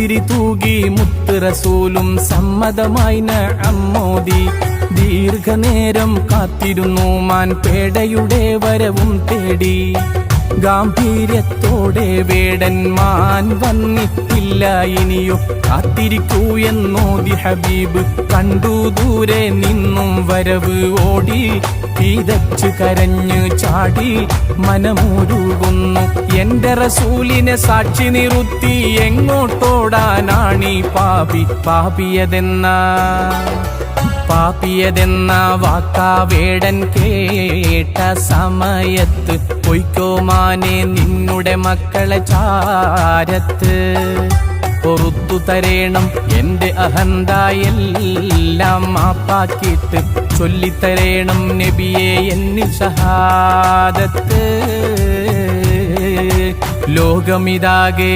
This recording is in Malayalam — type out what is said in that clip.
പുഞ്ചിരി തൂകി മുത്ത് റസൂലും സമ്മതമായി അമ്മോദി ദീർഘനേരം കാത്തിരുന്നു മാൻ പേടയുടെ വരവും തേടി. ഗാംഭീര്യത്തോടെ വേടന്മാൻ വന്നിട്ടില്ല. ഇനിയോ കാത്തിരിക്കൂ എന്നോതി ഹബീബ്. കണ്ടു ദൂരെ നിന്നും വരവ് ഓടി. പീതച്ചു കരഞ്ഞു ചാടി. മനമൂരുകുന്നു. എന്റെ റസൂലിനെ സാക്ഷി നിറുത്തി. എങ്ങോട്ടോടാനാണീ പാപി? പാപിയതെന്ന? പാപ്പിയതെന്ന വാക്കാ വേടൻ കേട്ട സമയത്ത് പൊയ്ക്കോമാനെ നിന്നുടെ മക്കളെ ചാരത്ത്. പൊറുത്തു തരേണം എന്റെ അഹന്തായെല്ലാം മാപ്പാക്കിയിട്ട് ചൊല്ലിത്തരേണം നബിയെ എന്നിൽ സഹാദത്ത് ലോകമിതാകെ